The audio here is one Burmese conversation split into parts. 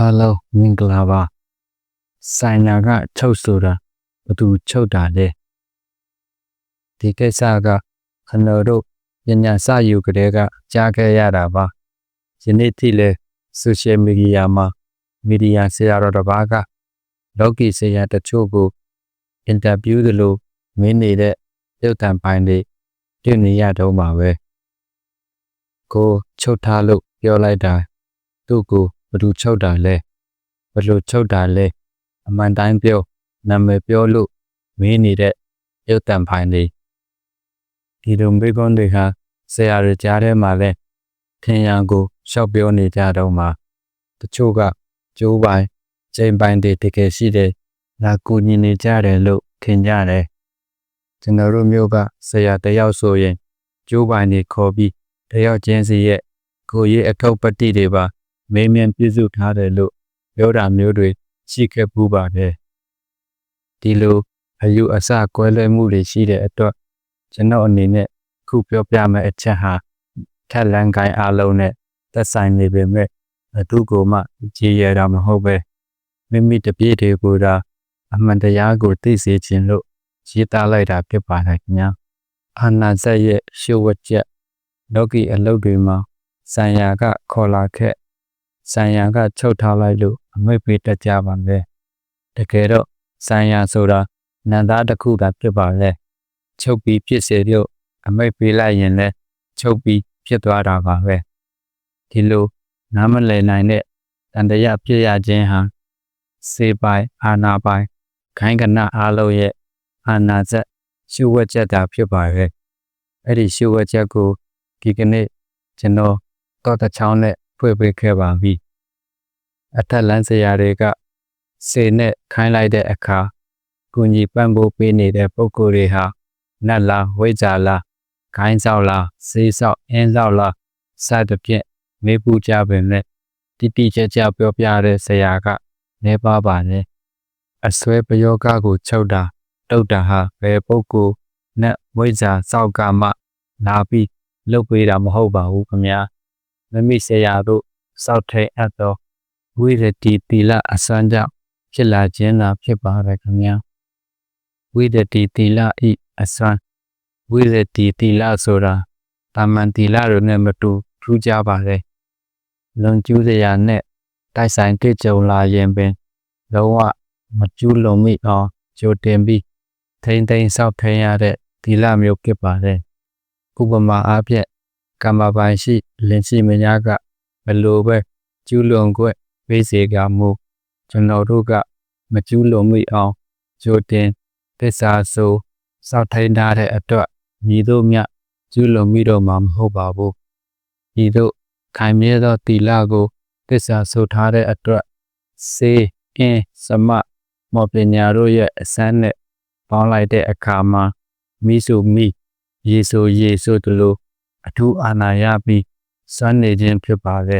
အားလုံးမင်္ဂလာပါဆိုင်နာကချုပ်ဆိုတာဘသူချုပ်တာလဲဒီကိစ္စကခဏတို့ပညာစယူကလေးကကြားခဲ့ရတာပါယနေ့ထိလဲဆိုရှယ်မီဒီယာမှာမီဒီယာဆရာတော်တစ်ပါးကလောကီဆရာတချို့ကိုအင်တာဗျူးသလိုမင်းနေတဲ့ပြုတ်တံပိုင်းတွေတွေ့နေရတော့မှာပဲကိုချုပ်ထားလို့ပြောလိုက်တာသူ့ကို ဘယ်သူချုပ်တာလဲဘယ်လိုချုပ်တာလဲအမှန်တိုင်းပြောနာမည်ပြောလို့မင်းနေတဲ့ပြုတ်တံပိုင်းတွေဒီလိုမေကွန်းတွေဟာဆရာရကြားထဲမှာလဲထင်ရန်ကိုရှောက်ပြောနေကြတော့မှာတချို့ကကျိုးပိုင်းချိန်ပိုင်းတွေတကယ်ရှိတယ်လာကူညီနေကြတယ်လို့ထင်ကြတယ်ကျွန်တော်တို့မျိုးကဆရာတယောက်ဆိုရင်ကျိုးပိုင်းတွေခေါ်ပြီးတယောက်ချင်းစီရဲ့ကိုယ်ရေးအထောက်ပတိတွေပါ မေးမြန်းပြည့်စုံထားတယ်လို့ပြောတာမျိုးတွေရှိခဲ့ပူးပါတယ်ဒီလိုအယူအဆကွဲလွဲမှုတွေရှိတဲ့အတွက်ကျွန်တော်အနေနဲ့ခုပြောပြမယ့်အချက်ဟာထက်လန်းကိုင်းအလုံးနဲ့သက်ဆိုင်နေပေမဲ့အတူကိုမှကြည်ရတာမဟုတ်ပဲမိမိတပြည့်တွေကိုသာအမှန်တရားကိုသိစေခြင်းလို့ရေးသားလိုက်တာဖြစ်ပါတယ်ခင်ဗျာအာနာဇက်ရဲ့ရှုဝတ်ချက်လောကီအလုပ်တွေမှာဆံရကခေါ်လာခဲ့ ဆံရကချုပ်ထားလိုက်လို့အမိတ်ပေးတတ်ကြပါမယ်တကယ်တော့ဆံရဆိုတာနန္သားတစ်ခုသာဖြစ်ပါလေချုပ်ပြီးဖြစ်စေလို့အမိတ်ပေးလိုက်ရင်လည်းချုပ်ပြီးဖြစ်သွားတာပါပဲဒီလိုနားမလည်နိုင်တဲ့တန်တရားဖြစ်ရခြင်းဟာစေပိုင်အာနာပိုင်ခိုင်းကနအားလုံးရဲ့အာနာဇက်ရှုဝတ်ချက်တာဖြစ်ပါရဲ့အဲ့ဒီရှုဝတ်ချက်ကိုဒီကနေ့ကျွန်တော်တော့တချောင်းနဲ့ ဖွင့်ပေးခဲ့ပါပြီအထက်လန်းစရာတွေကစေနဲ့ခိုင်းလိုက်တဲ့အခါကုညီပံ့ပိုးပေးနေတဲ့ပုံကိုယ်တွေဟာနတ်လားဝိဇာလားခိုင်းဆောက်လားစေးဆောက်အင်းဆောက်လားစသဖြင့်မေးပူကြပင်နဲ့တိတိကျကျပြောပြတဲ့ဆရာကနေပါပါနဲ့အစွဲပယောဂကိုချုပ်တာတုတ်တာဟာဘယ်ပုဂ္ဂိုလ်နဲ့ဝိဇာစောက်ကမှလာပြီးလုပ်ပေးတာမဟုတ်ပါဘူးခင်ဗျာ မမိဆရာတို့စောက်ထိန်အပ်သောဝိရတိတိလအစွမ်းကြောင့်ဖြစ်လာခြင်းသာဖြစ်ပါတယ်ခင်ဗျာဝိရတိတိလဤအစွမ်းဝိရတိတိလဆိုတာတာမန်တိလတို့နဲ့မတူထူးခြားပါလေလွန်ကျူးစရာနဲ့တိုက်ဆိုင်တွေ့ကြုံလာရင်ပင်လုံးဝမကျူးလွန်မိအောင်ကြိုတင်ပြီးထိမ့်သိမ်းဆောက်ထိန်ရတဲ့ဒီလမျိုးဖြစ်ပါတယ်ဥပမာအားဖြင့် ကမ္မပိုင်ရှိလင်ရှိမညာကဘလို့ပဲကျူးလွန်ခွင့်ပေးစေကမူကျွန်တော်တို့ကမကျူးလွန်မိအောင်ကြိုတင်သစ္စာဆိုစောက်ထိန်ထားတဲ့အတွက်ညီတို့မြကျူးလွန်မိတော့မှာမဟုတ်ပါဘူးညီတို့ခိုင်မြဲသောတီလာကိုသစ္စာဆိုထားတဲ့အတွက်စေအင်းစမမောပညာတို့ရဲ့အစမ်းနဲ့ပေါင်းလိုက်တဲ့အခါမှာမိဆိုမိယေဆိုယေဆိုတို့လို အထူးအာဏာရပြီးစွမ်းနေခြင်းဖြစ်ပါလေ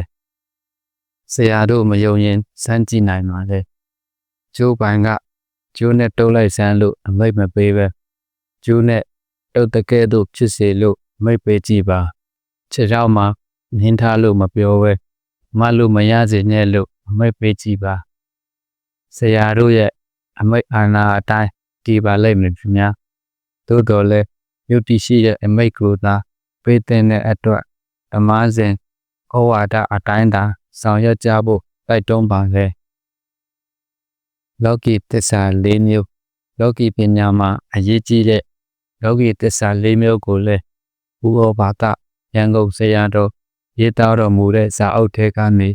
ဆရာတို့မယုံရင်စမ်းကြည့်နိုင်ပါလေကျိုးပိုင်ကကျိုးနဲ့တုံးလိုက်စမ်းလို့အမိတ်မပေးပဲကျိုးနဲ့တုတ်တကဲ့သို့ဖြစ်စေလို့မိတ်ပေးကြည့်ပါခြေထောက်မှာနင်းထားလို့မပြောပဲမလို့မရစေနဲ့လို့အမိတ်ပေးကြည့်ပါဆရာတို့ရဲ့အမိတ်အာဏာအတိုင်းတည်ပါလိမ့်မယ်ခင်ဗျာသို့တော်လည်းယုတ်တိရှိတဲ့အမိတ်ကိုသာ ပေးတဲ့အတွက်အမားစဉ်ဩဝါဒအတိုင်းသာဆောင်ရွက်ကြဖို့တိုက်တွန်းပါလေလောကီသစ္စာ၄မျိုးလောကီပညာမှာအရေးကြီးတဲ့လောကီသစ္စာ၄မျိုးကိုလည်းဘူဩဘာသရန်ကုန်ဆရာတော်ရေးသားတော်မူတဲ့ဇာအုပ်ထဲကနေ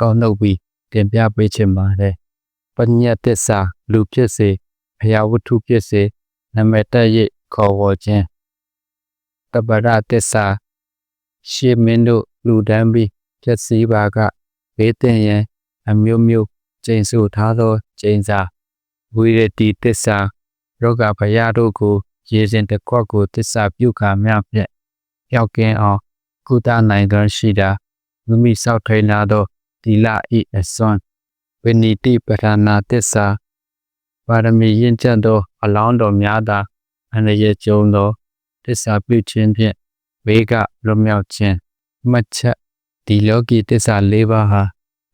ကောက်နှုတ်ပြီးတင်ပြပေးချင်ပါတယ်ပညာသစ္စာလူဖြစ်စေဘုရားဝတ္ထုဖြစ်စေနမတရစ်ခေါ်ဝေါ်ခြင်း တပရသစ္စာရှေမင်းတို့လူတန်းပြီးဖြစ်စည်းပါကဘေးတင်ရန်အမျိုးမျိုးကျိန်ဆူထားသောကျိန်စာဝိရတိသစ္စာရောဂဘယတို့ကိုရေစဉ်တစ်ခွက်ကိုသစ္စာပြုခါမြဖြင့်ရောက်ကင်းအောင်ကုသနိုင်သောရှိတာမိမိစောက်ထိန်လာသောဒီလဤအစွမ်းဝိနိတိပဌာနာသစ္စာပါရမီရင့်ကျက်သောအလောင်းတော်များသာအန္တရာယ်ကြုံသော သစ္စာပြုခြင်းဖြင့်ဘေးကလွတ်မြောက်ခြင်းမှတ်ချက်ဒီလောကီသစ္စာ၄ပါးဟာ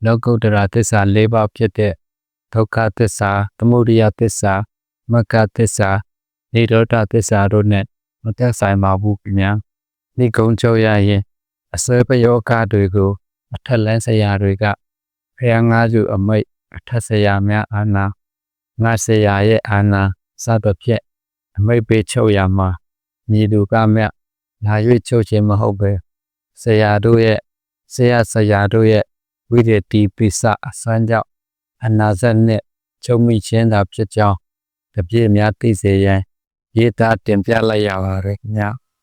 လောကုတ္တရာသစ္စာ၄ပါးဖြစ်တဲ့ဒုက္ခသစ္စာသမုဒယသစ္စာမဂ္ဂသစ္စာနိရောဓသစ္စာတို့နဲ့မသက်ဆိုင်ပါဘူးခင်ဗျာဒီကုံချုပ်ရရင်အစွဲပယောဂတွေကိုအထက်လန်းဆရာတွေကဖះငါးစုအမိတ်အထက်ဆရာများအာနာငါဆရာရဲ့အာနာစသဖြင့်အမိတ်ပေးချုပ်ရမှာ ညီသူကမြတ်လာ၍ချုပ်ခြင်းမဟုတ်ပဲဆရာတို့ရဲ့ဆရာဆရာတို့ရဲ့ဝိရတိပိစအစွမ်းကြောင့်အနာဇတ်နဲ့ချုပ်မိခြင်းသာဖြစ်ကြောင်းတပြည့်များသိစေရန်ရေးသားတင်ပြလိုက်ရပါတယ်ခင်ဗျာ